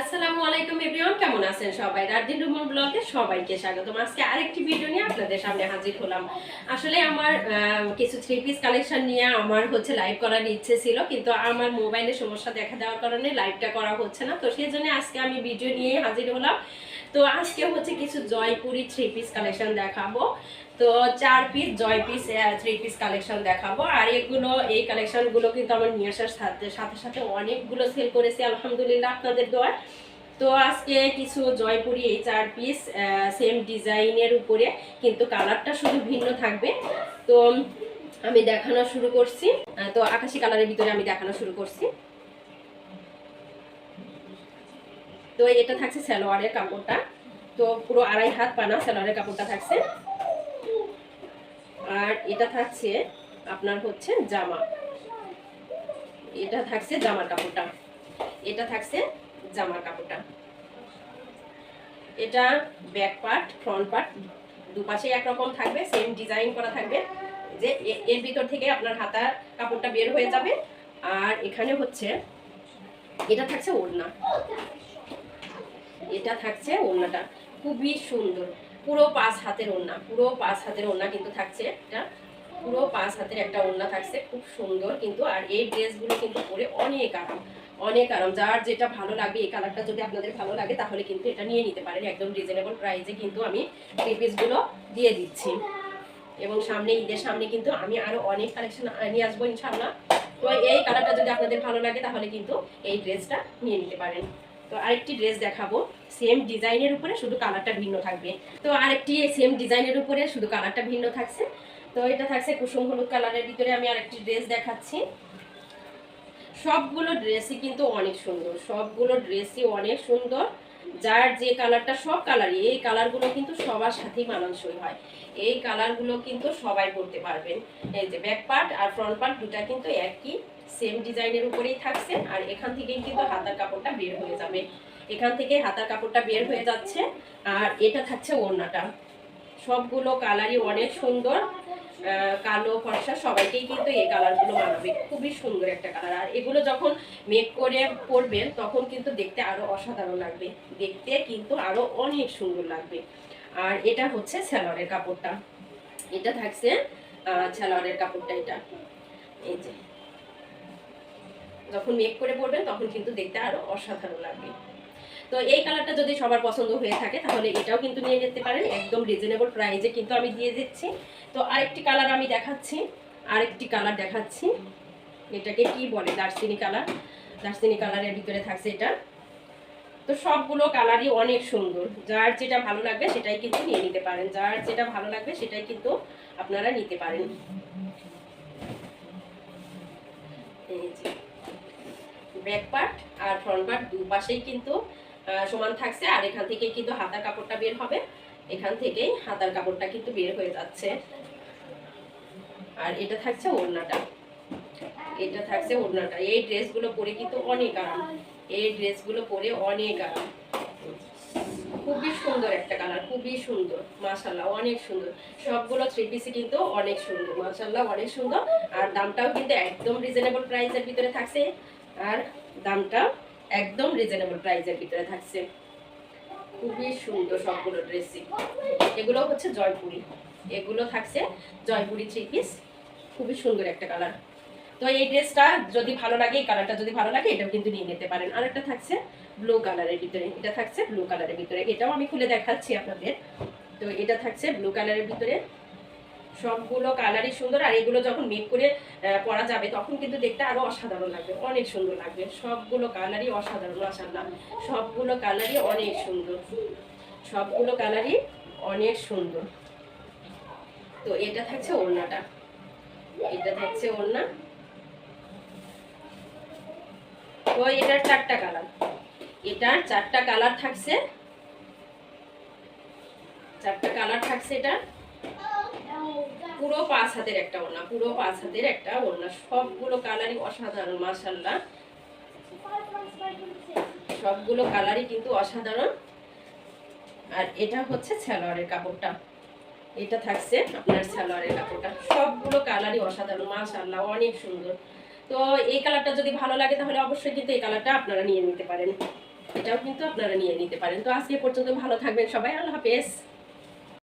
আসসালামু আলাইকুম এভরিওয়ান, কেমন আছেন সবাই? রার্দিন রুমন ব্লগে সবাইকে স্বাগত আজকে আরেকটি ভিডিও নিয়ে আপনাদের সামনে হাজির হলাম। আসলে আমার কিছু থ্রি পিস কালেকশন নিয়ে আমার হচ্ছে লাইভ করার ইচ্ছে ছিল, কিন্তু আমার মোবাইলে সমস্যা দেখা দেওয়ার কারণে লাইভটা করা হচ্ছে না। তো সেই জন্য আজকে আমি ভিডিও নিয়ে হাজির হলাম। তো আজকে হচ্ছে কিছু জয়পুরি থ্রি পিস কালেকশন দেখাবো। তো চার পিস জয় পিস থ্রি পিস কালেকশন দেখাবো। আর এগুলো, এই কালেকশনগুলো কিন্তু আমার নিয়ে আসার সাথে সাথে সাথে অনেকগুলো সেল করেছি, আলহামদুলিল্লাহ আপনাদের দোয়ার তো আজকে কিছু জয়পুরি এই চার পিস সেম ডিজাইনের উপরে কিন্তু কালারটা শুধু ভিন্ন থাকবে। তো আমি দেখানো শুরু করছি। তো আকাশি কালারের ভিতরে আমি দেখানো শুরু করছি। তো এটা থাকছে সালোয়ারের কাপড়টা। তো পুরো আড়াই হাত পানা সালোয়ারের কাপড়টা থাকছে। আর এটা থাকছে আপনার হচ্ছে জামা। এটা থাকছে জামার কাপড়টা। এটা থাকছে জামার কাপড়টা। এটা ব্যাক পার্ট, ফ্রন্ট পার্ট দুপাশে একরকম থাকবে সেম ডিজাইন করা থাকবে। যে এর ভিতর থেকে আপনার হাতার কাপড়টা বের হয়ে যাবে। আর এখানে হচ্ছে, এটা থাকছে ওড়না। এটা থাকছে ওড়নাটা। খুবই সুন্দর। পুরো পাঁচ হাতের ওড়না। পুরো পাঁচ হাতের ওড়না কিন্তু থাকছে এটা পুরো পাঁচ হাতের একটা ওড়না থাকছে। খুব সুন্দর কিন্তু। আর এই ড্রেসগুলো কিন্তু পরে অনেক আরাম। অনেক আরাম। যার যেটা ভালো লাগবে, এই কালারটা যদি আপনাদের ভালো লাগে, তাহলে কিন্তু এটা নিয়ে নিতে পারেন। একদম রিজনেবল প্রাইসে কিন্তু আমি পিসগুলো দিয়ে দিচ্ছি। এবং সামনে, ঈদের সামনে কিন্তু আমি আরও অনেক কালেকশন নিয়ে আসব ইনশাআল্লাহ। তো এই কালারটা যদি আপনাদের ভালো লাগে, তাহলে কিন্তু এই ড্রেসটা নিয়ে নিতে পারেন। তো আরেকটি ড্রেস দেখাবো। সেম ডিজাইনের উপরে শুধু কালারটা ভিন্ন থাকবে। তো আরেকটি সেম ডিজাইনের উপরে শুধু কালারটা ভিন্ন থাকছে। তো এটা থাকছে কুসুম হলুদ কালারের ভিতরে আমি আরেকটি ড্রেস দেখাচ্ছি। সবগুলো ড্রেসই কিন্তু অনেক সুন্দর। সবগুলো ড্রেসই অনেক সুন্দর। যার যে কালারটা সব কালারই এই কালারগুলো কিন্তু সবার সাথেই মানানসই হয়। এই কালারগুলো কিন্তু সবাই পরতে পারবেন। এই যে ব্যাক পার্ট আর ফ্রন্ট পার্ট দুটা কিন্তু একই সেম ডিজাইনের উপরেই থাকছে, আর এখান থেকেই কিন্তু হাতার কাপড়টা বের হয়ে যাবে। এখান থেকে হাতার কাপড়টা বের হয়ে যাচ্ছে, আর এটা থাকছে ওড়নাটা। সবগুলো কালারই অনেক সুন্দর। কালো, ফর্সা, সবাইকেই কিন্তু এই কালারগুলো মানাবে। খুবই সুন্দর একটা কালার। আর এগুলো যখন মেক করে পরবেন তখন কিন্তু দেখতে আরও অসাধারণ লাগবে। দেখতে কিন্তু আরও অনেক সুন্দর লাগবে। আর এটা হচ্ছে স্যালোয়ারের কাপড়টা। এটা থাকছে স্যালোয়ারের কাপড়টা এটা। এই যে। যখন মেক করে পড়বেন তখন কিন্তু দেখতে আরও অসাধারণ লাগবে। তো এই কালারটা যদি সবার পছন্দ হয়ে থাকে, তাহলে এটাও কিন্তু নিয়ে যেতে পারেন। একদম রিজনেবল প্রাইজে কিন্তু আমি দিয়ে দিচ্ছি। তো আরেকটি কালার আমি দেখাচ্ছি, আরেকটি কালার দেখাচ্ছি। এটাকে কি বলে? দার্সিনি কালার দার্সিনি কালারের ভিতরে থাকছে এটা। তো সবগুলো কালারই অনেক সুন্দর। যার যেটা ভালো লাগবে, সেটাই কিন্তু নিয়ে নিতে পারেন। যার যেটা ভালো লাগবে, সেটাই কিন্তু আপনারা নিতে পারেন। এই যে। ব্যাক পার্ট আর ফ্রন্ট পার্ট দুপাশেই কিন্তু সমান থাকছে। আর এখান থেকে কিন্তু হাতার কাপড়টা বের হবে। এখান থেকেই হাতার কাপড়টা কিন্তু বের হয়ে যাচ্ছে। আর এটা থাকছে ওড়নাটা। এটা থাকছে ওড়নাটা। এই ড্রেসগুলো পরে কিন্তু অনেক আরাম। এই ড্রেসগুলো পরে অনেক আরাম। খুবই সুন্দর একটা কালার, খুবই সুন্দর। মাশাল্লাহ অনেক সুন্দর। সবগুলো থ্রি পিসই কিন্তু অনেক সুন্দর। মাশাল্লাহ অনেক সুন্দর। আর দামটাও কিন্তু একদম রিজনেবল প্রাইসের ভিতরে থাকছে। আর দামটা একদম রিজনেবল প্রাইসের ভিতরে থাকছে। খুবই সুন্দর সবগুলো ড্রেসই এগুলো হচ্ছে জয়পুরি। এগুলো থাকছে জয়পুরি থ্রি পিস খুবই সুন্দর একটা কালার তো এই ড্রেসটা যদি ভালো লাগে, এই কালারটা যদি ভালো লাগে, এটাও কিন্তু নিয়ে নিতে পারেন। আর একটা থাকছে ব্লু কালারের ভিতরে। এটা থাকছে ব্লু কালারের ভিতরে। এটাও আমি খুলে দেখাচ্ছি আপনাদের। তো এটা থাকছে ব্লু কালারের ভিতরে। সবগুলো কালারই সুন্দর, আর এগুলো যখন মেক করে পরা যাবে, তখন কিন্তু দেখতে আরও অসাধারণ লাগবে, অনেক সুন্দর লাগবে। সবগুলো কালারই অসাধারণ মাসাল্লাহ সবগুলো কালারই অনেক সুন্দর। সবগুলো কালারই অনেক সুন্দর। তো এটা থাকছে ওড়নাটা। এটা থাকছে ওড়না। তো এটার চারটা কালার এটার চারটা কালার থাকছে। চারটা কালার থাকছে এটা পুরো পাঁচ হাতের একটা ওড়না, পুরো পাঁচ হাতের একটা ওড়না। সবগুলো কালারই অসাধারণ মাশাল্লাহ সবগুলো কালারই কিন্তু অসাধারণ। আর এটা হচ্ছে সালোয়ারের কাপড়টা। এটা থাকছে আপনার সালোয়ারের কাপড়টা। সবগুলো কালারই অসাধারণ মাশাল্লাহ অনেক সুন্দর। তো এই কালারটা যদি ভালো লাগে, তাহলে অবশ্যই কিন্তু এই কালারটা আপনারা নিয়ে নিতে পারেন। এটাও কিন্তু আপনারা নিয়ে নিতে পারেন। তো আজকে পর্যন্ত ভালো থাকবেন সবাই। আল্লাহ হাফেজ।